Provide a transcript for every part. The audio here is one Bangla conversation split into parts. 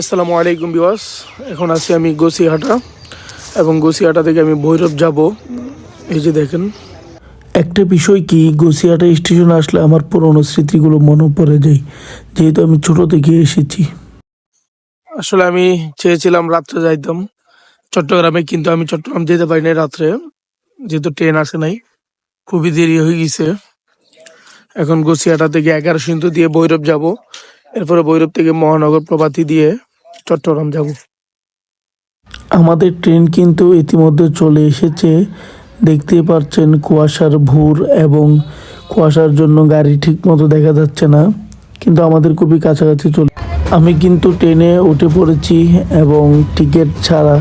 আসসালামু আলাইকুম বিওয়াস এখন আছি আমি গোসিহাটা এবং গোসিহাটা থেকে আমি ভৈরব যাব। এই যে দেখেন। একটা বিষয় কি, গোসিহাটা স্টেশন আসলে আমার পুরনো স্মৃতিগুলো মনে পড়ে যায়, যেহেতু আমি ছোট থেকে এসেছি। আসলে আমি চেয়েছিলাম রাত্রে যাইতাম। চট্টগ্রামে কিন্তু আমি চট্টগ্রাম যেতে পারি নাই রাত্রে, যেহেতু ট্রেন আসে নাই। খুবই দেরি হয়ে গেছে। এখন গোসিয়াটা থেকে এগারো সিন্ধু দিয়ে ভৈরব যাব। এরপরে ভৈরব থেকে মহানগর প্রভাতী দিয়ে চট্টগ্রাম যাব। আমাদের ট্রেন কিন্তু ইতিমধ্যে চলে এসেছে। দেখতেই পাচ্ছেন কুয়াশার ভুর এবং কুয়াশার জন্য গাড়ি ঠিক মতো দেখা যাচ্ছে না, কিন্তু আমাদের খুবই কাছাকাছি চলে। আমি কিন্তু ট্রেনে উঠে পড়েছি এবং টিকিট ছাড়া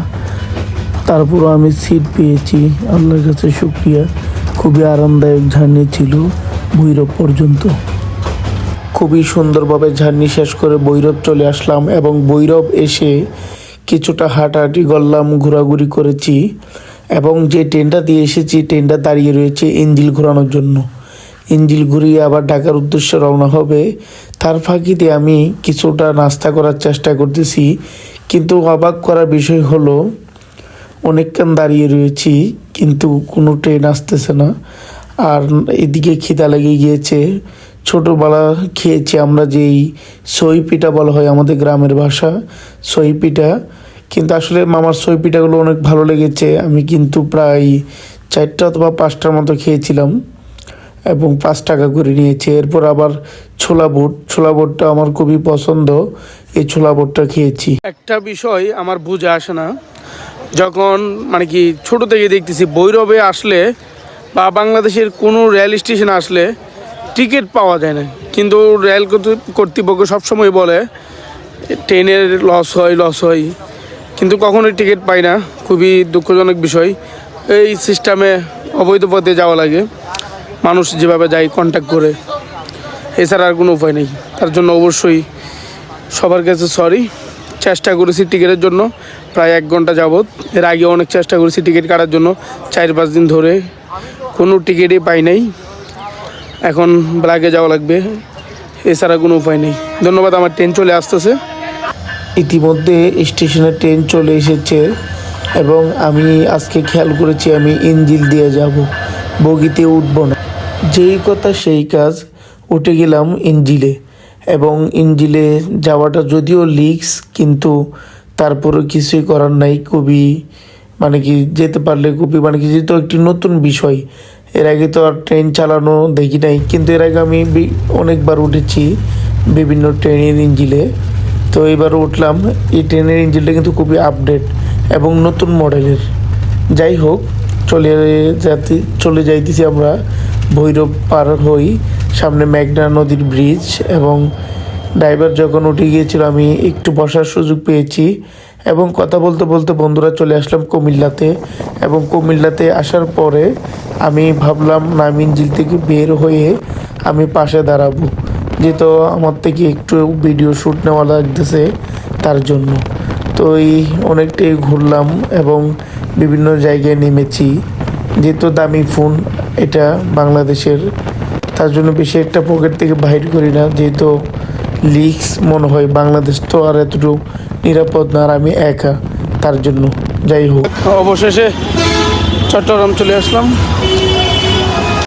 তারপরও আমি সিট পেয়েছি। আল্লাহর কাছে শুক্রিয়া। খুবই আরামদায়ক জার্নি ছিল ভৈরব পর্যন্ত। খুবই সুন্দরভাবে ঝার্নি শেষ করে বৈরব চলে আসলাম এবং বৈরব এসে কিছুটা হাঁটাহাঁটি করলাম, ঘোরাঘুরি করেছি এবং যে ট্রেনটা দিয়ে এসেছি, ট্রেনটা দাঁড়িয়ে রয়েছে ইঞ্জিল ঘোরানোর জন্য। ইঞ্জিল ঘুরিয়ে আবার ঢাকার উদ্দেশ্যে রওনা হবে। তার ফাঁকিতে আমি কিছুটা নাস্তা করার চেষ্টা করতেছি, কিন্তু অবাক করার বিষয় হলো, অনেকক্ষণ দাঁড়িয়ে রয়েছি, কিন্তু কোনো ট্রেন আসতেছে না। আর এদিকে খিদা লেগে গিয়েছে ছোটোবেলা খেয়েছি আমরা যেই সই পিঠা বলা হয় আমাদের গ্রামের ভাষা, সই পিঠা। কিন্তু আসলে মামার সই পিঠাগুলো অনেক ভালো লেগেছে। আমি কিন্তু প্রায় চারটা অথবা পাঁচটার মতো খেয়েছিলাম এবং পাঁচ টাকা করে নিয়েছি। এরপর আবার ছোলা বুট। ছোলা বুটটা আমার খুবই পছন্দ। এই ছোলা বুটটা খেয়েছি। একটা বিষয় আমার বুঝে আসে না। যখন মানে কি ছোট থেকে দেখতেছি বৈরবে আসলে বা বাংলাদেশের কোনো রেল স্টেশন আসলে টিকিট পাওয়া যায় না। কিন্তু রেল কর্তৃ- কর্তৃপক্ষ সবসময় বলে, ট্রেনের লস হয় লস হয়। কিন্তু কখনোই টিকিট পাই না। খুবই দুঃখজনক বিষয়। এই সিস্টেমে অবৈধ পথে যাওয়া লাগে। মানুষ যেভাবে যায় কন্ট্যাক্ট করে, এছাড়া আর কোনো উপায় নেই। তার জন্য অবশ্যই সবার কাছে সরি চেষ্টা করেছি টিকিটের জন্য। প্রায় এক ঘণ্টা যাবৎ। এর আগে অনেক চেষ্টা করেছি টিকিট কাটার জন্য। চার পাঁচ দিন ধরে কোনো টিকিটই পাই নাই। এখন ব্লাগে যাওয়া লাগবে। এছাড়া কোনো উপায় নেই। ধন্যবাদ, আমার ট্রেন চলে আসতেছে। ইতিমধ্যে স্টেশনে ট্রেন চলে এসেছে এবং আমি আজকে খেয়াল করেছি আমি ইঞ্জিল দিয়ে যাব। বগিতে উঠবো না। যেই কথা সেই কাজ, উঠে গেলাম ইঞ্জিলে। এবং ইঞ্জিলে যাওয়াটা যদিও লিক্স কিন্তু তারপরে কিছুই করার নাই। খুবই মানে কি যেতে পারলে খুবই মানে কি যেহেতু একটি নতুন বিষয় এর আগে তো আর ট্রেন চালানো দেখি নাই। কিন্তু এর আগে আমি অনেকবার উঠেছি বিভিন্ন ট্রেনের ইঞ্জিলে। তো এবার উঠলাম। এই ট্রেনের ইঞ্জিনটা কিন্তু খুবই আপডেট এবং নতুন মডেলের। যাই হোক, চলে যাতে চলে যাইতেছি আমরা ভৈরব পার হই সামনে মেঘনা নদীর ব্রিজ এবং ড্রাইভার যখন উঠে গিয়েছিল, আমি একটু বসার সুযোগ পেয়েছি। এবং কথা বলতে বলতে বন্ধুরা চলে আসলাম কুমিল্লাতে। এবং কুমিল্লাতে আসার পরে আমি ভাবলাম নামিনজিল থেকে বের হয়ে আমি পাশে দাঁড়াবো। যেহেতু আমার থেকে একটু ভিডিও শ্যুট নেওয়া লাগতেছে তার জন্য। তো এই অনেকটাই ঘুরলাম এবং বিভিন্ন জায়গায় নেমেছি। যেহেতু দামি ফোন, এটা বাংলাদেশের। তার জন্য বেশি একটা পকেট থেকে বাইর করি না, যেহেতু লিক্স মনে হয় বাংলাদেশ তো আর এতটুকু নিরাপদ না আর আমি একা, তার জন্য যাই হোক। অবশেষে চট্টগ্রাম চলে আসলাম।